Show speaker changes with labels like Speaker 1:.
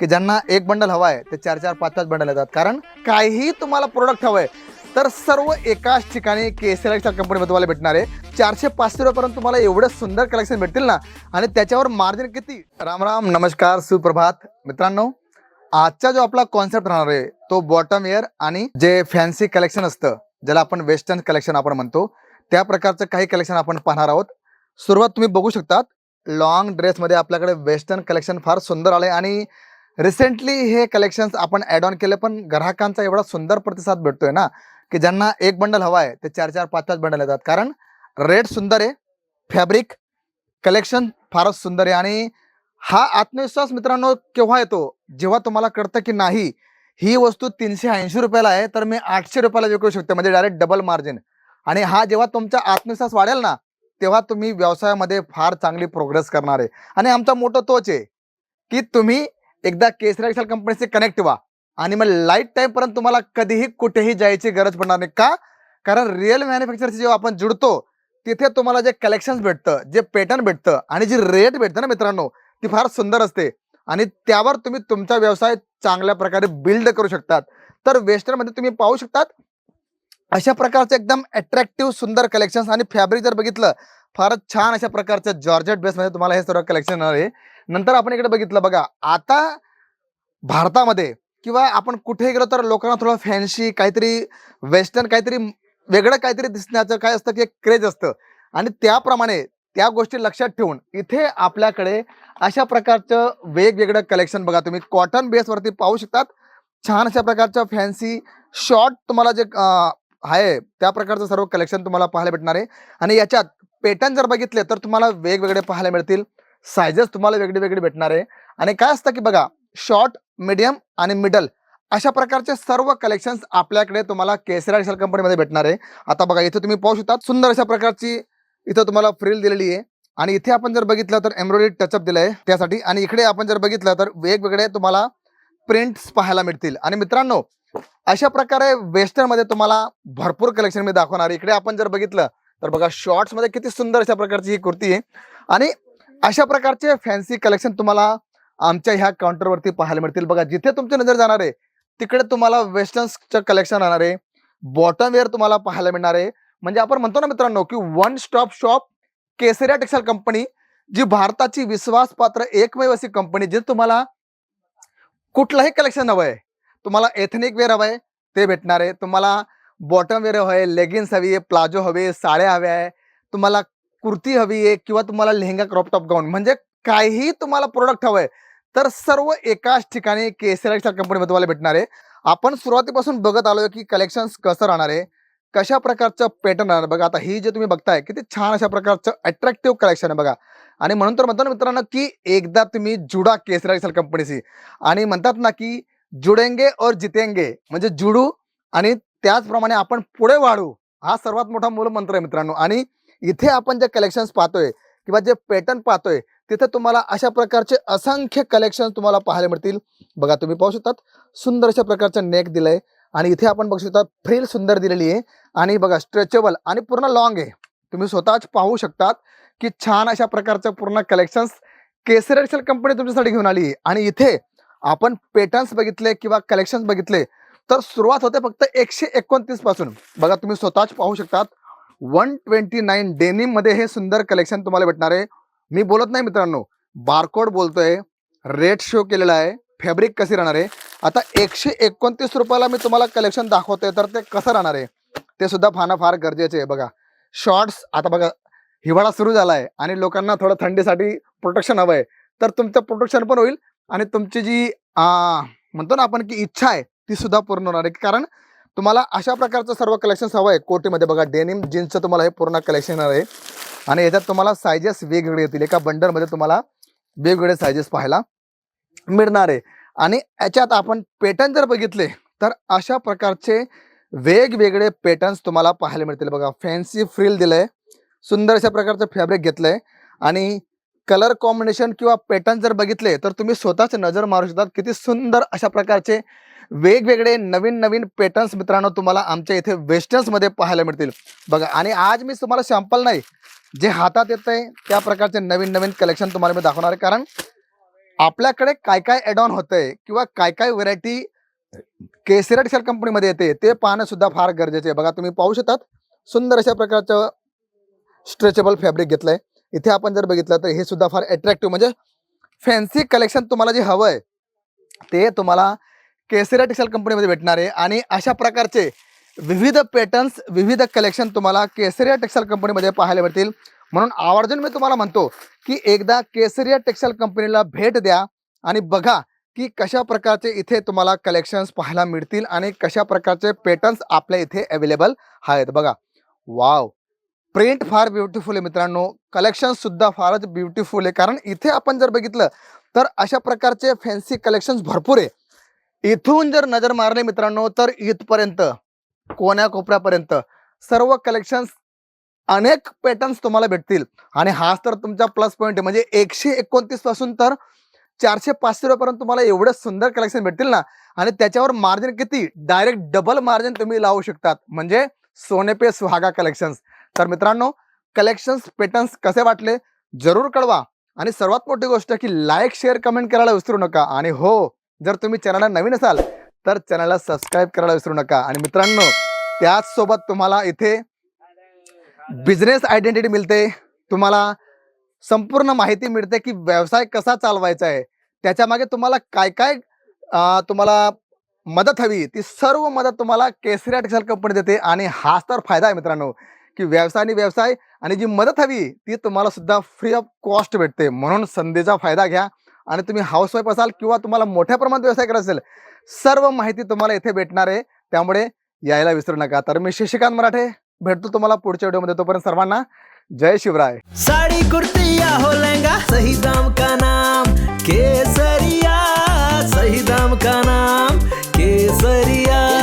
Speaker 1: की ज्यांना एक बंडल हवा आहे ते चार चार पाच पाच बंडल येतात. कारण काहीही तुम्हाला प्रोडक्ट हवं आहे तर सर्व एकाच ठिकाणी केसरच्या कंपनीमध्ये तुम्हाला भेटणार आहे. चारशे पाचशे रुपयापर्यंत तुम्हाला एवढं सुंदर कलेक्शन भेटतील ना. आणि त्याच्यावर मार्जिन किती? राम राम नमस्कार सुप्रभात. मित्रांनो आजचा जो आपला कॉन्सेप्ट राहणार आहे तो बॉटम वेअर आणि जे फॅन्सी कलेक्शन असतं ज्याला आपण वेस्टर्न कलेक्शन आपण म्हणतो त्या प्रकारचं काही कलेक्शन आपण पाहणार आहोत. सुरुवात तुम्ही बघू शकतात लॉंग ड्रेसमध्ये आपल्याकडे वेस्टर्न कलेक्शन फार सुंदर आलं आणि रिसेंटली हे कलेक्शन्स आपण ॲड ऑन केले पण ग्राहकांचा एवढा सुंदर प्रतिसाद भेटतोय ना की ज्यांना एक बंडल हवा आहे ते चार चार पाच पाच बंडल येतात. कारण रेट सुंदर आहे फॅब्रिक कलेक्शन फारच सुंदर आहे. आणि हा आत्मविश्वास मित्रांनो केव्हा येतो? जेव्हा तुम्हाला कळतं की नाही ही वस्तू तीनशे ऐंशी रुपयाला आहे तर मी आठशे रुपयाला विकू शकते म्हणजे डायरेक्ट डबल मार्जिन आणि हा जेव्हा तुमचा आत्मविश्वास वाढेल ना तेव्हा तुम्ही व्यवसायामध्ये फार चांगली प्रोग्रेस करणार आहे. आणि आमचा मोठं तोच आहे की तुम्ही एकदा केसरी एक्सेल कंपनीचे कनेक्ट व्हा. आणि मग लाइट टाईम पर्यंत तुम्हाला कधीही कुठेही जायची गरज पडणार नाही. का? कारण रिअल मॅन्युफॅक्चरशी जेव्हा आपण जुडतो तिथे तुम्हाला जे कलेक्शन भेटतं जे पॅटर्न भेटतं आणि जी रेट भेटतं ना मित्रांनो ती फार सुंदर असते. आणि त्यावर तुम्ही तुमचा व्यवसाय चांगल्या प्रकारे बिल्ड करू शकतात. तर वेस्टर्नमध्ये तुम्ही पाहू शकतात अशा प्रकारचे एकदम अट्रॅक्टिव्ह सुंदर कलेक्शन आणि फॅब्रिक जर बघितलं फारच छान अशा प्रकारचं जॉर्जेट बेसमध्ये तुम्हाला हे सर्व कलेक्शन आहे. नंतर आपण इकडे बघितलं बघा आता भारतामध्ये किंवा आपण कुठे गेलो तर लोकांना थोडं फॅन्सी काहीतरी वेस्टर्न काहीतरी वेगळं काहीतरी दिसण्याचं काय असतं की एक क्रेज असतं. आणि त्याप्रमाणे त्या गोष्टी लक्षात ठेवून इथे आपल्याकडे अशा प्रकारचं वेगवेगळं कलेक्शन बघा तुम्ही. कॉटन बेसवरती पाहू शकतात. छान अशा प्रकारचं फॅन्सी शॉर्ट तुम्हाला जे आहे त्या प्रकारचं सर्व कलेक्शन तुम्हाला पाहायला भेटणार आहे. आणि याच्यात पेटर्न जर बघितले तर तुम्हाला वेगवेगळे पाहायला मिळतील. सायझेस तुम्हाला वेगळी वेगळी भेटणार आहे. आणि काय असतं की बघा शॉर्ट मिडियम आणि मिडल अशा प्रकारचे सर्व कलेक्शन्स आपल्याकडे तुम्हाला केसरा एक्सेल कंपनीमध्ये भेटणार आहे. आता बघा इथे तुम्ही पाहू शकता सुंदर अशा प्रकारची इथं तुम्हाला फ्रिल दिलेली आहे. आणि इथे आपण जर बघितलं तर एम्ब्रॉयडरी टचअप दिलं आहे त्यासाठी. आणि इकडे आपण जर बघितलं तर वेगवेगळे तुम्हाला प्रिंट्स पाहायला मिळतील. आणि मित्रांनो अशा प्रकारे वेस्टर्नमध्ये तुम्हाला भरपूर कलेक्शन मी दाखवणार इकडे आपण जर बघितलं तर बघा शॉर्ट्समध्ये किती सुंदर अशा प्रकारची ही कुर्ती आहे. आणि अशा प्रकारचे फॅन्सी कलेक्शन तुम्हाला आमच्या ह्या काउंटरवरती पाहायला मिळतील. बघा जिथे तुमची नजर जाणार आहे तिकडे तुम्हाला वेस्टर्नचं कलेक्शन राहणार आहे. बॉटम वेअर तुम्हाला पाहायला मिळणार आहे. म्हणजे आपण म्हणतो ना मित्रांनो की one stop shop Kesariya textile company जी भारताची विश्वासपात्र एकमेव अशी कंपनी जी तुम्हाला कुठलंही कलेक्शन हवं आहे तुम्हाला एथनिक वेअर हवं आहे ते भेटणार आहे. तुम्हाला बॉटम वेअर हवं आहे लेगिन्स हवी आहे प्लाझो हवे साड्या हव्या आहे तुम्हाला कुर्ती हवी आहे किंवा तुम्हाला लेहंगा क्रॉप टॉप गाऊन म्हणजे काहीही तुम्हाला प्रोडक्ट हवं आहे तर सर्व एकाच ठिकाणी केसरिया कंपनीमध्ये तुम्हाला भेटणार आहे. आपण सुरुवातीपासून बघत आलोय की कलेक्शन कसं राहणार आहे कशा प्रकारचं पॅटर्न राहणार बघा आता ही जे तुम्ही बघताय किती छान अशा प्रकारचं अट्रॅक्टिव्ह कलेक्शन आहे बघा. आणि म्हणून तर म्हणतो ना मित्रांनो की एकदा तुम्ही जुडा केसरा एक्सेल कंपनीशी आणि म्हणतात ना की जुडेंगे और जितेंगे म्हणजे जुडू आणि त्याचप्रमाणे आपण पुढे वाढू हा सर्वात मोठा मूलमंत्र आहे मित्रांनो. आणि इथे आपण जे कलेक्शन्स पाहतोय किंवा जे पॅटर्न पाहतोय तिथे तुम्हाला अशा प्रकारचे असंख्य कलेक्शन तुम्हाला पाहायला मिळतील. बघा तुम्ही पाहू शकतात सुंदर अशा प्रकारचं नेक दिलंय आणि इथे आपण बघू शकता फ्रिल सुंदर दिलेली आहे. आणि बघा स्ट्रेचेबल आणि पूर्ण लॉंग आहे. तुम्ही स्वतःच पाहू शकतात की छान अशा प्रकारचं पूर्ण कलेक्शन्स केसर एक्सेल कंपनी तुमच्यासाठी घेऊन आली आहे. आणि इथे आपण पेटर्न्स बघितले किंवा कलेक्शन्स बघितले तर सुरुवात होते फक्त एकशे एकोणतीसपासून. बघा तुम्ही स्वतःच पाहू शकतात. वन ट्वेंटी नाईन डेनिममध्ये हे सुंदर कलेक्शन तुम्हाला भेटणार आहे. मी बोलत नाही मित्रांनो बारकोड बोलतोय रेट शो केलेला आहे फॅब्रिक कशी राहणार आहे? आता एकशे एकोणतीस रुपयाला मी तुम्हाला कलेक्शन दाखवतोय तर ते कसं राहणार आहे? ते सुद्धा पाहणं फार गरजेचे आहे बघा. शॉर्ट्स आता बघा हिवाळा सुरू झाला आहे आणि लोकांना थोडं थंडीसाठी प्रोटेक्शन हवं आहे. तर तुमचं प्रोटेक्शन पण होईल आणि तुमची जी म्हणतो ना आपण की इच्छा आहे ती सुद्धा पूर्ण होणार आहे. कारण तुम्हाला अशा प्रकारचं सर्व कलेक्शन्स हवं आहे. कोटीमध्ये बघा डेनिम जीन्सचं तुम्हाला हे पूर्ण कलेक्शन आहे. आणि याच्यात तुम्हाला सायजेस वेगवेगळे येतील. एका बंडलमध्ये तुम्हाला वेगवेगळे सायजेस पाहायला मिळणार आहे. आणि याच्यात आपण पॅटर्न जर बघितले तर अशा प्रकारचे वेगवेगळे पॅटर्न्स तुम्हाला पाहायला मिळतील. बघा फॅन्सी फ्रिल दिलंय. सुंदर अशा प्रकारचं फॅब्रिक घेतलंय. आणि कलर कॉम्बिनेशन किंवा पॅटर्न जर बघितले तर तुम्ही स्वतःच नजर मारू शकतात. किती सुंदर अशा प्रकारचे वेगवेगळे नवीन नवीन पॅटर्न्स मित्रांनो तुम्हाला आमच्या इथे वेस्टर्न्समध्ये पाहायला मिळतील. बघा आणि आज मी तुम्हाला सॅम्पल नाही जे हातात येत आहे त्या प्रकारचे नवीन नवीन कलेक्शन तुम्हाला मी दाखवणार आहे. कारण आपल्याकडे काय काय ॲड ऑन होतंय किंवा काय काय व्हरायटी केसरेट सेल कंपनीमध्ये येते ते पाहणं सुद्धा फार गरजेचे आहे. बघा तुम्ही पाहू शकतात सुंदर अशा प्रकारचं स्ट्रेचेबल फॅब्रिक घेतलंय. इथे आपण जर बघितलं तर हे सुद्धा फार अट्रॅक्टिव्ह म्हणजे फॅन्सी कलेक्शन तुम्हाला जे हवं आहे ते तुम्हाला केसरा टेक्सटाईल कंपनीमध्ये भेटणार आहे आणि अशा प्रकारचे विविध पॅटर्न्स विविध कलेक्शन तुम्हाला केसरिया टेक्सटाईल कंपनीमध्ये पाहायला मिळतील. म्हणून आवर्जून मी तुम्हाला म्हणतो की एकदा केसरिया टेक्सटाईल कंपनीला भेट द्या आणि बघा की कशा प्रकारचे इथे तुम्हाला कलेक्शन्स पाहायला मिळतील आणि कशा प्रकारचे पॅटर्न्स आपल्या इथे अवेलेबल आहेत. बघा. वाव प्रिंट फार ब्युटिफुल आहे मित्रांनो. कलेक्शनसुद्धा फारच ब्युटिफुल आहे. कारण इथे आपण जर बघितलं तर अशा प्रकारचे फॅन्सी कलेक्शन्स भरपूर आहे. इथून जर नजर मारली मित्रांनो तर इथपर्यंत कोण्या कोपऱ्यापर्यंत सर्व कलेक्शन्स अनेक पॅटर्न्स तुम्हाला भेटतील. आणि हाच तर तुमचा प्लस पॉईंट आहे. म्हणजे एकशे एकोणतीसपासून तर चारशे पाचशे रुपयापर्यंत तुम्हाला एवढं सुंदर कलेक्शन भेटतील ना. आणि त्याच्यावर मार्जिन किती? डायरेक्ट डबल मार्जिन तुम्ही लावू शकतात. म्हणजे सोनेपे सुहागा कलेक्शन्स तर मित्रांनो कलेक्शन्स पॅटर्न्स कसे वाटले? जरूर कळवा. आणि सर्वात मोठी गोष्ट की लाईक शेअर कमेंट करायला विसरू नका. आणि हो जर तुम्ही चॅनलला नवीन असाल तर चॅनलला सबस्क्राईब करायला विसरू नका. आणि मित्रांनो त्याचसोबत तुम्हाला इथे बिझनेस आयडेंटिटी मिळते. तुम्हाला संपूर्ण माहिती मिळते की व्यवसाय कसा चालवायचा आहे. त्याच्यामागे तुम्हाला काय काय तुम्हाला मदत हवी ती सर्व मदत तुम्हाला केसरिया टेक्सटाईल कंपनी देते. आणि हाच तर फायदा आहे मित्रांनो की व्यवसाय आणि व्यवसाय आणि जी मदत हवी ती तुम्हाला सुद्धा फ्री ऑफ कॉस्ट भेटते. म्हणून संधीचा फायदा घ्या. आणि तुम्ही हाऊसवाईफ असाल किंवा तुम्हाला मोठ्या प्रमाणात व्यवसाय करायचा असेल सर्व माहिती तुम्हाला इथे भेटणार आहे. त्यामुळे यायला विसरू नका. तर मी शशिकांत मराठे भेटतो तुम्हाला पुढच्या व्हिडिओमध्ये तोपर्यंत सर्वांना जय शिवराय.
Speaker 2: साडी कुर्ती हो लहंगा सही दाम का नाम? केसरिया सही दाम का नाम? केसरिया.